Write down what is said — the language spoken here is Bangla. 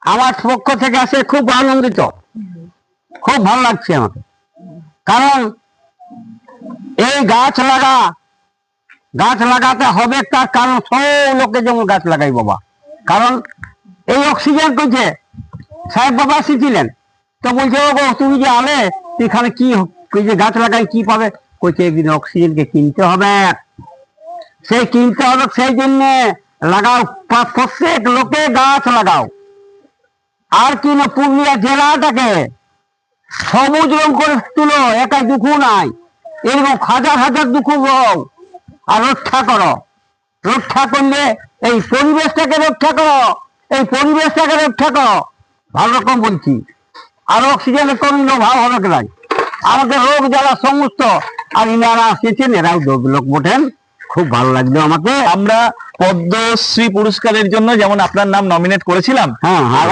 আমার পক্ষ থেকে আসে খুব আনন্দিত। খুব ভালো লাগছে আমাকে। কারণ এই গাছ লাগা, গাছ লাগাতে হবে তার কারণ সব লোকে যেমন গাছ লাগাই বাবা। কারণ এই অক্সিজেন কইছে সাহেব বাবা এসেছিলেন। তো বলছে ও তুমি যে আলে এখানে কি যে গাছ লাগাই কি পাবে? কইছে, একদিন অক্সিজেনকে কিনতে হবে। সেই কিনতে হবে, সেই জন্য লাগাও প্র- প্রত্যেক লোকে গাছ লাগাও। আর কি না পুরুলিয়া জেলাটাকে? সবুজ রং করে তুলো একাই দুঃখ নাই। এরকম হাজার হাজার দুঃখ হও আর রক্ষা করো। রক্ষা করলে এই পরিবেশটাকে রক্ষা করো। এই পরিবেশটাকে রক্ষা করো। ভালো রকম বলছি। আর অক্সিজেনের কমির অভাব হবে কেন? আমাদের রোগ জ্বালা সমস্ত। আর ইনারা আসেছেন এরাও লোক লোক বটেন। খুব ভালো লাগল আমাকে। আমরা পদ্মশ্রী পুরস্কারের জন্য যেমন আপনার নাম নমিনেট করেছিলাম হ্যাঁ হ্যাঁ।